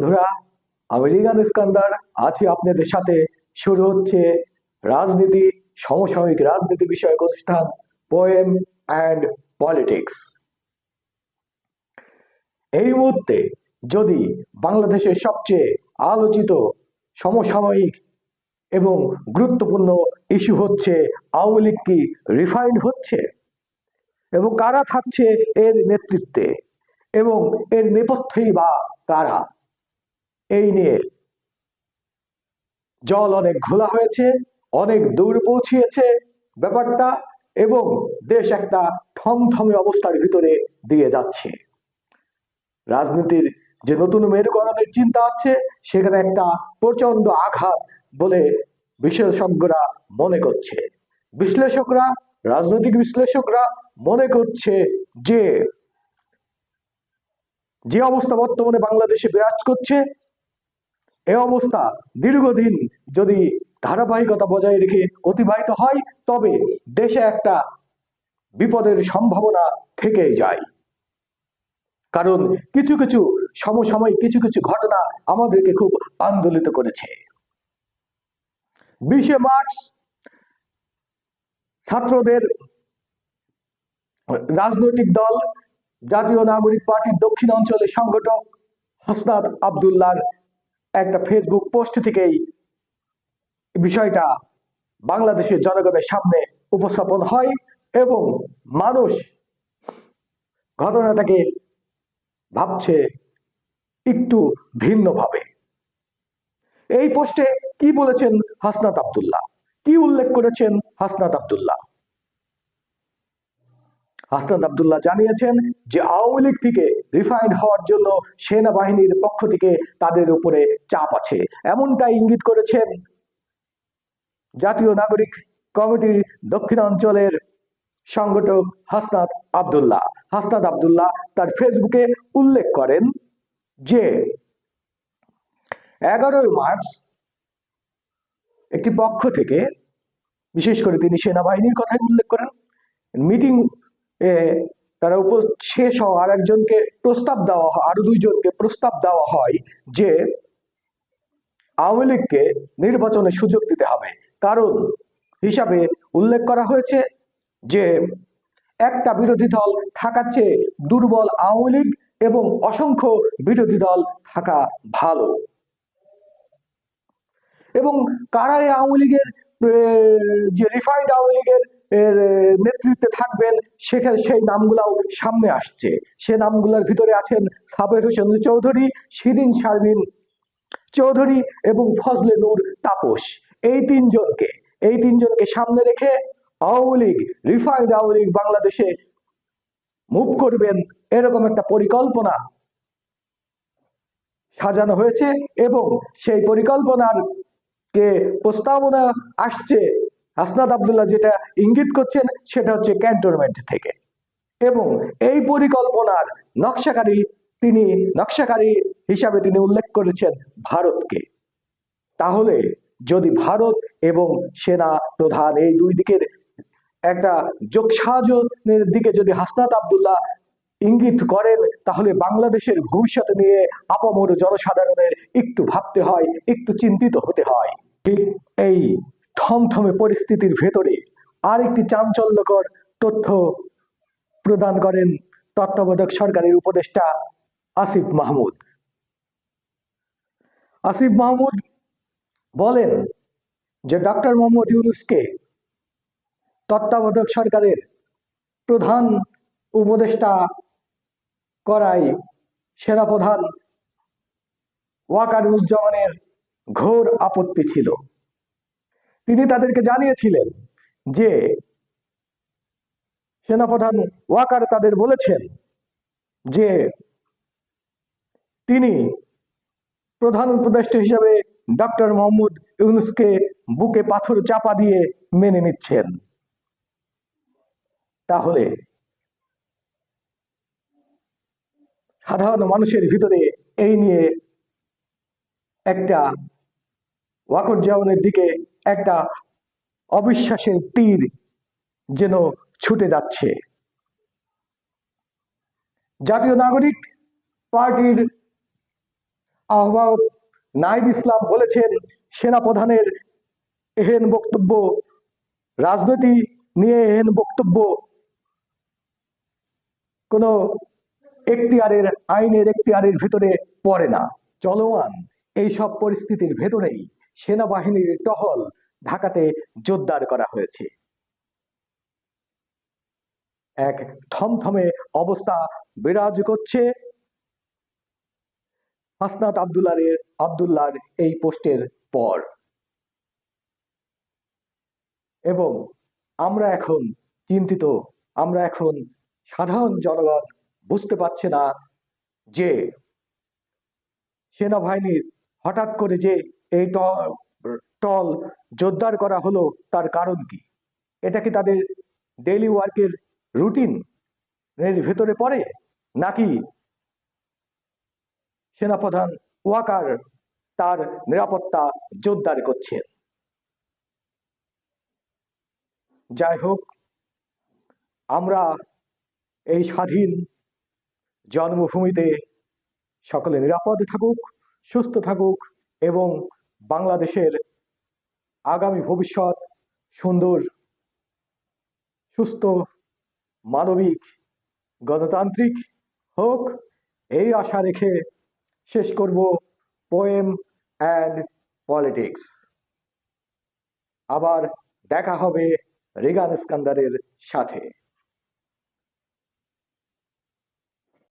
বন্ধুরা আমি রিগান ইস্কান্দার আছি আপনাদের সাথে শুরু হচ্ছে রাজনীতি, সমসাময়িক রাজনীতি বিষয়ক অনুষ্ঠান পোয়েম অ্যান্ড পলিটিক্স এই মুহূর্তে যদি বাংলাদেশের সবচেয়ে আলোচিত, সমসাময়িক এবং গুরুত্বপূর্ণ ইস্যু হচ্ছে আওয়ামী লীগ কি রিফাইন্ড হচ্ছে? এবং কারা থাকছে এর নেতৃত্বে? এবং এর নেপথ্যেই বা কারা? এই নিয়ে জল অনেক ঘোলা হয়েছে, অনেক দূর পৌঁছিয়েছে ব্যাপারটা এবং দেশ একটা থমথমে অবস্থার ভিতরে দিয়ে যাচ্ছে। রাজনীতির যে নতুন মেরুকরণের চিন্তা আছে, সেখানে একটা প্রচণ্ড আঘাত বলে বিশেষজ্ঞরা মনে করছে। বিশ্লেষকরা, রাজনৈতিক বিশ্লেষকরা মনে করছে যে যে অবস্থা বর্তমানে বাংলাদেশে বিরাজ করছে এ অবস্থা। দীর্ঘদিন যদি ধারাবাহিকতা বজায় রেখে অতিবাহিত হয়, তবে দেশে একটা বিপদের সম্ভাবনা থেকেই যায়। কারণ কিছু কিছু সমসাময়িক কিছু কিছু ঘটনা আমাদেরকে খুব আন্দোলিত করেছে। বিশে মার্চ ছাত্রদের রাজনৈতিক দল, জাতীয় নাগরিক পার্টির দক্ষিণ অঞ্চলের সংগঠক হাসনাত আবদুল্লার একটা ফেসবুক পোস্ট থেকেই বিষয়টা বাংলাদেশের জনগণের সামনে উপস্থাপন হয় এবং মানুষ ঘটনাটাকে ভাবছে একটু ভিন্নভাবে। এই পোস্টে কি বলেছেন হাসনাত আবদুল্লাহ? কি উল্লেখ করেছেন হাসনাত আবদুল্লাহ? হাসনাত আবদুল্লাহ জানিয়েছেন যে আওয়ামী লীগ থেকে রিফাইন্ড হওয়ার জন্য সেনাবাহিনীর পক্ষ থেকে তাদের উপরে চাপ আছে। এমনটা ইঙ্গিত করেছেন জাতীয় নাগরিক কমিটির দক্ষিণাঞ্চলের সংগঠক হাসনাত আবদুল্লাহ। হাসনাত আবদুল্লাহ তার ফেসবুকে উল্লেখ করেন যে, এগারোই মার্চ একটি পক্ষ থেকে, বিশেষ করে তিনি সেনাবাহিনীর কথাই উল্লেখ করেন, মিটিং তারা উপ শেষ হওয়া আর একজনকে প্রস্তাব দেওয়া হয়, আরও দুইজনকে প্রস্তাব দেওয়া হয় যে আওয়ামী লীগকে নির্বাচনে সুযোগ দিতে হবে। কারণ হিসাবে উল্লেখ করা হয়েছে যে একটা বিরোধী দল থাকার চেয়ে দুর্বল আওয়ামী লীগ এবং অসংখ্য বিরোধী দল থাকা ভালো। এবং কারা এই আওয়ামী লীগের যে রিফাইন্ড আওয়ামী লীগের এর নেতৃত্বে থাকবেন, সেখানে সেই নামগুলাও সামনে আসছে। সে নামগুলোর ভিতরে আছেন সাবের হোসেন চৌধুরী, শিরিন শারমিন চৌধুরী এবং ফজলে নূর তাপস। এই তিনজনকে এই তিনজনকে সামনে রেখে আওয়ামী লীগ, রিফাইন্ড আওয়ামী লীগ বাংলাদেশে মুভ করবেন, এরকম একটা পরিকল্পনা সাজানো হয়েছে এবং সেই পরিকল্পনার কে প্রস্তাবনা আসছে। হাসনাত আবদুল্লাহ যেটা ইঙ্গিত করছেন, সেটা হচ্ছে ক্যান্টনমেন্ট থেকে। এবং এই পরিকল্পনার নকশাকারী তিনি, নকশাকারী হিসাবে তিনি উল্লেখ করেছেন ভারতকে। তাহলে যদি ভারত এবং সেনা প্রধান এই দুই দিকের একটা যোগসাজনের দিকে যদি হাসনাত আবদুল্লাহ ইঙ্গিত করেন, তাহলে বাংলাদেশের ভবিষ্যৎ নিয়ে আপামর জনসাধারণের একটু ভাবতে হয়, একটু চিন্তিত হতে হয়। ঠিক এই থমথমে পরিস্থিতির ভেতরে আরেকটি চাঞ্চল্যকর তথ্য প্রদান করেন তত্ত্বাবধায়ক সরকারের উপদেষ্টা আসিফ মাহমুদ। আসিফ মাহমুদ বলেন যে ডক্টর মোহাম্মদ ইউনুসকে তত্ত্বাবধায়ক সরকারের প্রধান উপদেষ্টা করায় সেনাপ্রধান ওয়াকারুজ্জামানের ঘোর আপত্তি ছিল। তিনি তাদেরকে জানিয়েছিলেন যে সেনাপ্রধান ওয়াকার তাদের বলেছেন যে তিনি প্রধান উপদেষ্টা হিসেবে ডক্টর মোহাম্মদ ইউনুসকে বুকে পাথর চাপা দিয়ে মেনে নিচ্ছেন। তাহলে সাধারণ মানুষের ভিতরে এই নিয়ে একটা ওয়াকর জাওয়ানের দিকে একটা অবিশ্বাসের তীর যেন ছুটে যাচ্ছে। জাতীয় নাগরিক পার্টির আহ্বায়ক নাইব ইসলাম বলেছেন, সেনাপ্রধানের এহেন বক্তব্য, রাজনীতি নিয়ে এহেন বক্তব্য কোন এখতিয়ারের, আইনের এখতিয়ারের ভিতরে পড়ে না। চলমান এইসব পরিস্থিতির ভেতরেই সেনাবাহিনীর টহল ঢাকাতে জোরদার করা হয়েছে। এক থমথমে অবস্থা বিরাজ করছে। হাসনাত আবদুল্লাহের, আবদুল্লাহর এই পোস্টের পর। এবং আমরা এখন চিন্তিত, আমরা এখন সাধারণ জনগণ বুঝতে পারছে না যে সেনাবাহিনীর হঠাৎ করে যে এই ট- টল জোরদার করা হলো তার কারণ কি? এটা কি তাদের ডেইলি ওয়ার্কের রুটিন এর ভেতরে পড়ে? নাকি সেনাপ্রধান ওয়াকার তার নিরাপত্তা জোরদার করছেন যাই হোক, আমরা এই স্বাধীন জন্মভূমিতে সকলে নিরাপদে থাকুক, সুস্থ থাকুক এবং বাংলাদেশের আগামী ভবিষ্যৎ, সুন্দর, সুস্থ, মানবিক, গণতান্ত্রিক হোক, এই আশা রেখে শেষ করব পোয়েম অ্যান্ড পলিটিক্স আবার দেখা হবে রেগান স্কান্দারের সাথে।